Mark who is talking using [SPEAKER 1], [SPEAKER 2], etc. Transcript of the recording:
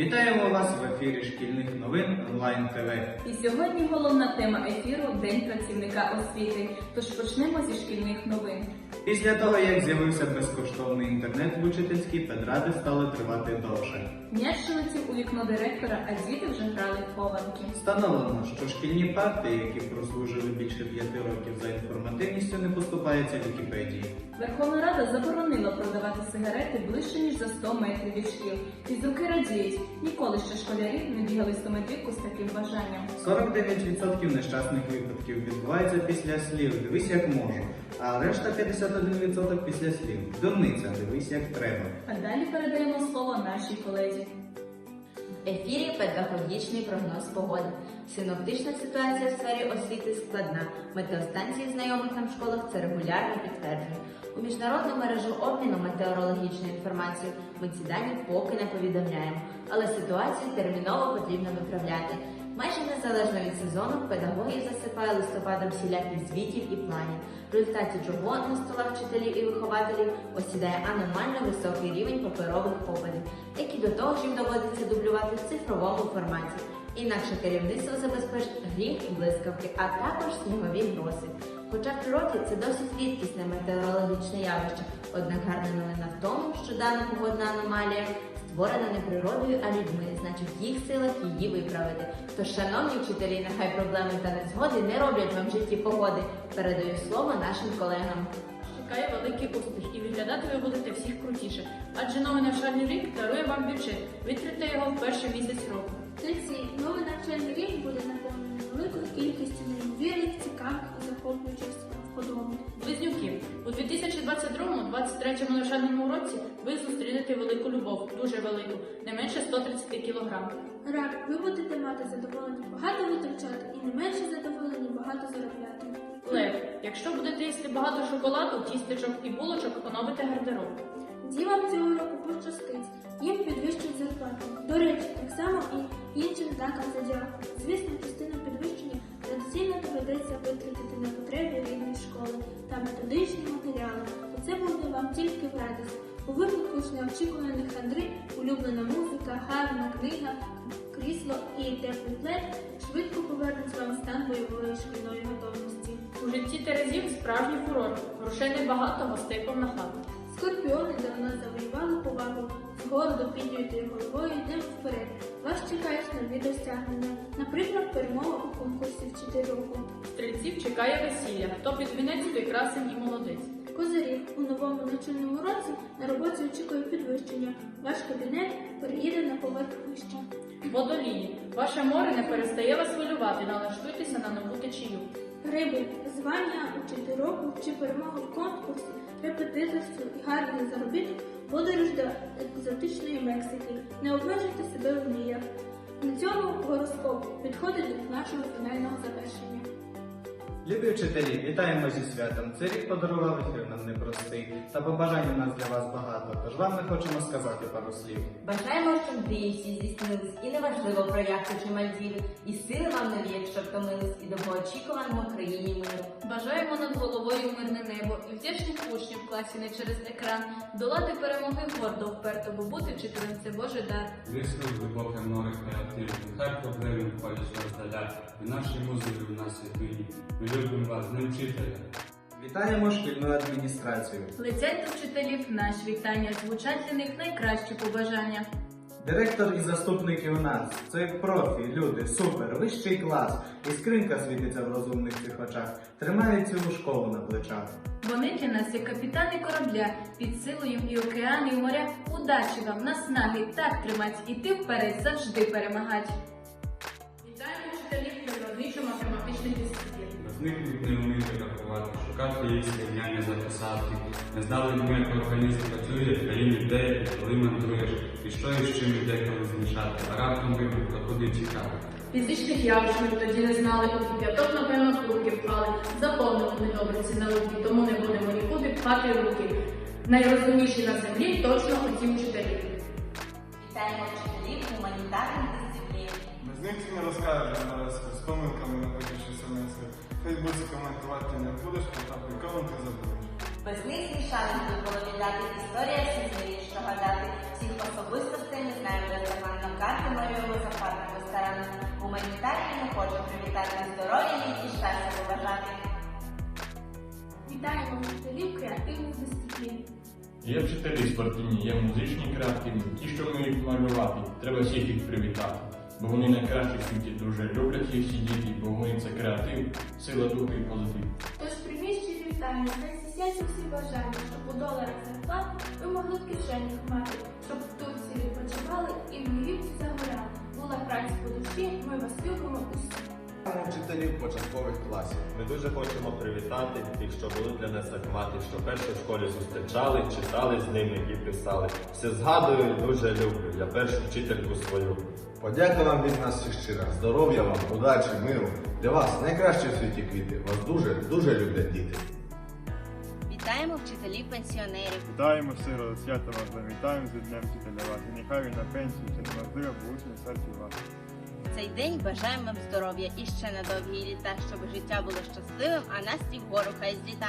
[SPEAKER 1] Вітаємо вас в ефірі шкільних новин онлайн ТВ.
[SPEAKER 2] І сьогодні головна тема ефіру День працівника освіти. Тож почнемо зі шкільних новин.
[SPEAKER 1] Після того, як з'явився безкоштовний інтернет в учительській, педради стали тривати довше.
[SPEAKER 2] М'яч летів у вікно директора, а діти вже грали в хованки.
[SPEAKER 1] Встановлено, що шкільні парти, які прослужили більше п'яти років за інформативністю, не поступаються Вікіпедії.
[SPEAKER 2] Верховна Рада заборонила продавати сигарети ближче ніж за 100 метрів від шкіл. Фізруки радіють, ніколи ще школярі не бігали 100 метрівку з таким бажанням.
[SPEAKER 1] 49% нещасних випадків відбувається після слів Дивись як можу, а решта 51% після слів Дурниця, дивись як треба.
[SPEAKER 2] А далі передаємо слово нашій колезі.
[SPEAKER 3] В ефірі педагогічний прогноз погоди. Синоптична ситуація в сфері освіти складна. Метеостанції знайомих нам школах це регулярно підтверджують. У міжнародну мережу обміну метеорологічною інформацією ми ці дані поки не повідомляємо, але ситуацію терміново потрібно виправляти. Майже незалежно від сезону педагогів засипає листопадом всіляких звітів і планів, в результаті чого на столах вчителів і вихователів осідає аномально високий рівень паперових опадів, які до того ж їм доводиться дублювати в цифровому форматі. Інакше керівництво забезпечить грім і блискавки, а також снігові грози. Хоча в природі це досить рідкісне метеорологічне явище, однак гарна новина в тому, що дана погодна аномалія створена не природою, а людьми, значить в їх силах її виправити. Тож, шановні вчителі, нехай проблеми та незгоди не роблять вам в житті погоди. Передаю слово нашим колегам.
[SPEAKER 4] Чекає великий успіх і виглядати ви будете всіх крутіше, адже новий навчальний рік дарує вам бюджет. Витратьте його в перший місяць року.
[SPEAKER 5] Третій новий навчальний рік буде наповнений великою кількістю неймовірних, цікавих і захоплюючих вподобань.
[SPEAKER 4] Близнюки, у 2022-2023 навчальному році ви зустрінете велику любов, дуже велику, не менше 130 кг.
[SPEAKER 5] Рак, ви будете мати задоволення багато витрачати і не менше задоволення багато заробляти.
[SPEAKER 4] Лев, якщо будете їсти багато шоколаду, тістечок і булочок, оновите гардероб.
[SPEAKER 5] Дівам цього року пощастить, їм підвищують зарплату. До речі, так само і іншим знакам зодіаку. Звісно, частину підвищення традиційно доведеться витратити на потреби рідної школи та методичні матеріали. І це буде вам тільки в радість. У випадку ж неочікуваних хандри, улюблена музика, гарна книга, крісло і теплий плед швидко повернуть вам стан бойової шкільної готовності.
[SPEAKER 4] У житті Терезів справжній фурор, грошей небагато, гостей повна хата.
[SPEAKER 5] Скорпіони давно завоювали повагу, з гордо піднятою головою йдемо вперед. Вас чекають нові досягнення, наприклад, перемога у конкурсі вчитель року.
[SPEAKER 4] Стрільців чекає весілля, хто під вінець той красень і молодець.
[SPEAKER 5] Козирів у новому навчальному році на роботі очікує підвищення. Ваш кабінет переїде на поверх вище.
[SPEAKER 4] Водолії, ваше море не перестає вас хвилювати, налаштуйтеся на нову течію.
[SPEAKER 5] Риби, звання учитель року чи перемогу в конкурсі, репетиторство і гарний заробіток, подорож до екзотичної Мексики. Не обмежуйте себе в мріях. На цьому гороскоп підходить до нашого фінального завершення.
[SPEAKER 1] Любі вчителі, вітаємо зі святом. Цей рік подарував ефір нам непростий, та побажань у нас для вас багато. Тож вам ми хочемо сказати пару слів.
[SPEAKER 3] Бажаємо, щоб мрії всі здійснились, і неважливо про яхту чи Мальдіви, і сили вам нові, якщо втомились, і довгоочікуваного країні миру.
[SPEAKER 2] Бажаємо над головою мирне небо і вдячних учнів в класі не через екран, долати перемоги гордо вперто, бо бути вчителем це Божий дар.
[SPEAKER 6] Вислов глибоке море креативу, нехай проблеми входять роздаля, і наші музики у нас святині. Ми любимо вас, не вчителя.
[SPEAKER 1] Вітаємо шкільну адміністрацію.
[SPEAKER 2] Летять до вчителів наші вітання, звучать для них найкращі побажання.
[SPEAKER 1] Директор і заступники у нас. Це профі, люди, супер, вищий клас. І скринька світиться в розумних цих очах. Тримають цілу школу на плечах.
[SPEAKER 2] Вони для нас як капітани корабля, під силою і океани, і моря. Удачі вам, наснаги, так тримать, іти вперед, завжди перемагать.
[SPEAKER 6] Них не вмієте рахувати, шукати їх рівняння записати. Не знали, як організм працює, в країні де і коли мандруєш, і що і з чим і деколи змішати, а раптом вибух, а куди тікати.
[SPEAKER 4] Фізичних явищ ми тоді не знали, поки п'яток, напевно, курки впали. Заповнили недобре ці науки, тому не будемо нікуди пхати руки. Найрозумніші на землі точно оці вчителі.
[SPEAKER 3] Вітаємо вчителів гуманітарних дисциплін.
[SPEAKER 7] Без них не розкажеш зараз
[SPEAKER 3] Марію Лозахатову, старанну гуманітарію хочу привітати здоров'я і щастя побажати.
[SPEAKER 5] Вітаємо вчителів креативних дисциплін.
[SPEAKER 8] Є вчителі спортивні, є музичні креативні, ті, що вміють малювати, треба всіх їх привітати. Бо вони найкраще в світі дуже люблять їх всі діти, бо вони це креатив, сила духу і позитив.
[SPEAKER 5] Тож приміщення вітання, найсісяться всі бажання, щоб у доларах зарплат ви могли в кишені. Праця ми вас любимо усі.
[SPEAKER 9] Вчителів початкових класів.
[SPEAKER 10] Ми дуже хочемо привітати тих, що були для нас як мати, що перше в школі зустрічали, читали з ними і писали. Все згадую, і дуже люблю. Я першу вчительку свою.
[SPEAKER 9] Подяка вам від нас всіх щира. Здоров'я вам, удачі, миру. Для вас найкращі в світі квіти. Вас дуже, дуже люблять діти.
[SPEAKER 3] Вітаємо вчителів пенсіонерів.
[SPEAKER 7] Вітаємо щиро, свято вас завітаємо з Днем вчителя вас. І нехай ви на пенсії чи неможливо влучне серці вас.
[SPEAKER 3] День бажаємо вам здоров'я і ще на довгі літа, щоб життя було щасливим, а настрій вгору хай зліта.